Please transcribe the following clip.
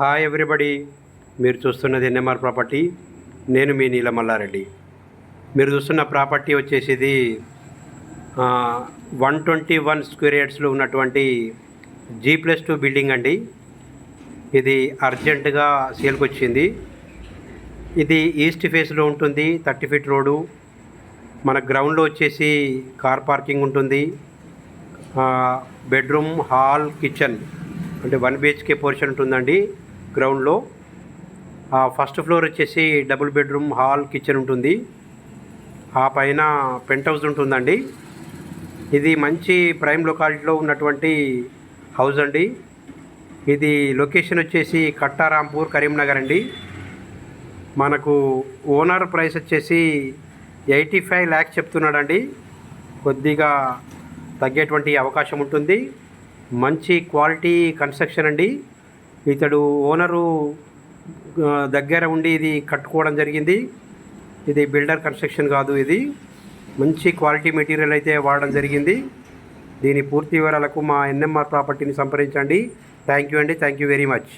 Hi everybody మీరు చూస్తున్నది NMR property నేను మీ నీలమల్లారెడ్డి. మీరు చూస్తున్న ప్రాపర్టీ వచ్చేసి ఇది వన్ ట్వంటీ వన్ స్క్వేర్ యార్డ్స్లో ఉన్నటువంటి జీ ప్లస్ టూ బిల్డింగ్ అండి. ఇది అర్జెంటుగా సేల్కి వచ్చింది. ఇది ఈస్ట్ ఫేస్లో ఉంటుంది థర్టీ ఫీట్ రోడ్డు. మన గ్రౌండ్లో వచ్చేసి కార్ పార్కింగ్ ఉంటుంది. బెడ్రూమ్ హాల్ కిచెన్ అంటే వన్ బిహెచ్కే పోర్షన్ ఉంటుందండి. గ్రౌండ్లో ఆ ఫస్ట్ ఫ్లోర్ వచ్చేసి డబుల్ బెడ్రూమ్ హాల్ కిచెన్ ఉంటుంది. ఆ పైన పెంట్ హౌస్ ఉంటుందండి. ఇది మంచి ప్రైమ్ లొకాలిటీలో ఉన్నటువంటి హౌస్ అండి. ఇది లొకేషన్ వచ్చేసి కట్టారాంపూర్ కరీంనగర్ అండి. మనకు ఓనర్ ప్రైస్ వచ్చేసి ఎయిటీ ఫైవ్ ల్యాక్స్ చెప్తున్నాడండి. కొద్దిగా తగ్గేటువంటి అవకాశం ఉంటుంది. మంచి క్వాలిటీ కన్స్ట్రక్షన్ అండి. ఇతడు ఓనరు దగ్గర ఉండి ఇది కట్టుకోవడం జరిగింది. ఇది బిల్డర్ కన్స్ట్రక్షన్ కాదు ఇది. మంచి క్వాలిటీ మెటీరియల్ అయితే వాడడం జరిగింది. దీని పూర్తి వివరాలకు మా ఎన్ఎంఆర్ ప్రాపర్టీని సంప్రదించండి. థ్యాంక్ యూ అండి. Thank you very much.